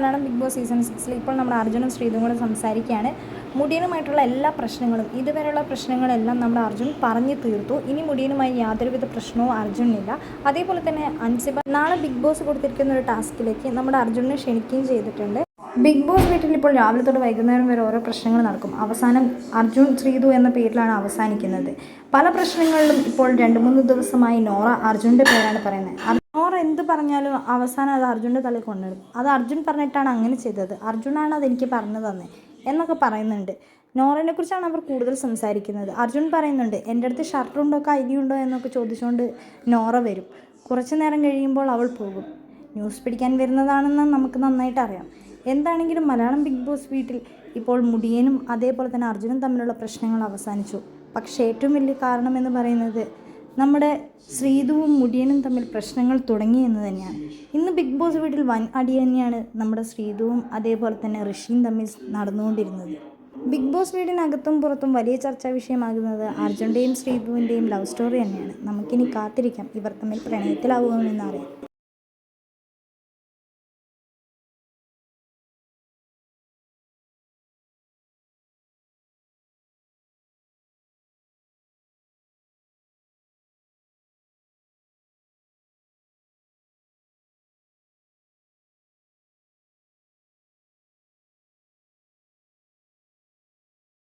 Malayalam big boss season സിക്സിൽ ഇപ്പോൾ നമ്മുടെ അർജുനും ശ്രീതും കൂടെ സംസാരിക്കുകയാണ്. മുടിയനുമായിട്ടുള്ള എല്ലാ പ്രശ്നങ്ങളും ഇതുവരെയുള്ള പ്രശ്നങ്ങളെല്ലാം നമ്മുടെ അർജുൻ പറഞ്ഞു തീർത്തു. ഇനി മുടിയനുമായി യാതൊരുവിധ പ്രശ്നവും അർജുനില്ല അതേപോലെ തന്നെ അൻസിബ നാളെ ബിഗ് ബോസ് കൊടുത്തിരിക്കുന്ന ഒരു ടാസ്കിലേക്ക് നമ്മുടെ അർജുനെ ക്ഷണിക്കുകയും ചെയ്തിട്ടുണ്ട്. ബിഗ് ബോസ് വീട്ടിൽ ഇപ്പോൾ രാവിലെ തൊട്ട് വൈകുന്നേരം വരെ ഓരോ പ്രശ്നങ്ങൾ നടക്കും. അവസാനം അർജുൻ ശ്രീതു എന്ന പേരിലാണ് അവസാനിക്കുന്നത്. പല പ്രശ്നങ്ങളിലും ഇപ്പോൾ രണ്ട് മൂന്ന് ദിവസമായി നോറ അർജുന്റെ പേരാണ് പറയുന്നത്. നോറ എന്ത് പറഞ്ഞാലും അവസാനം അത് അർജുന്റെ തലയിൽ കൊണ്ടിടും അത് അർജുൻ പറഞ്ഞിട്ടാണ് അങ്ങനെ ചെയ്തത്. അർജുനാണ് അതെനിക്ക് പറഞ്ഞു തന്നെ എന്നൊക്കെ പറയുന്നുണ്ട്. നോറിനെ കുറിച്ചാണ് അവർ കൂടുതൽ സംസാരിക്കുന്നത്. അർജുൻ പറയുന്നുണ്ട് എന്റെ അടുത്ത് ഷർട്ടുണ്ടോ കൈലിയുണ്ടോ എന്നൊക്കെ ചോദിച്ചുകൊണ്ട് നോറ വരും. കുറച്ച് നേരം കഴിയുമ്പോൾ അവൾ പോകും. ന്യൂസ് പിടിക്കാൻ വരുന്നതാണെന്ന് നമുക്ക് നന്നായിട്ട് അറിയാം. എന്താണെങ്കിലും മലയാളം ബിഗ് ബോസ് വീട്ടിൽ ഇപ്പോൾ മുടിയനും അതേപോലെ തന്നെ അർജുനും തമ്മിലുള്ള പ്രശ്നങ്ങൾ അവസാനിച്ചു. പക്ഷേ ഏറ്റവും വലിയ കാരണം എന്ന് പറയുന്നത് നമ്മുടെ ശ്രീതുവും മുടിയനും തമ്മിൽ പ്രശ്നങ്ങൾ തുടങ്ങി എന്ന് തന്നെയാണ്. ഇന്ന് ബിഗ് ബോസ് വീട്ടിൽ വൻ അടി തന്നെയാണ് നമ്മുടെ ശ്രീതുവും അതേപോലെ തന്നെ ഋഷിയും തമ്മിൽ നടന്നുകൊണ്ടിരുന്നത്. ബിഗ് ബോസ് വീടിനകത്തും പുറത്തും വലിയ ചർച്ചാ വിഷയമാകുന്നത് അർജുന്റെയും ശ്രീതുവിന്റെയും ലവ് സ്റ്റോറി തന്നെയാണ്. നമുക്കിനി കാത്തിരിക്കാം. ഇവർ തമ്മിൽ പ്രണയത്തിലാവുമെന്ന് അറിയാം.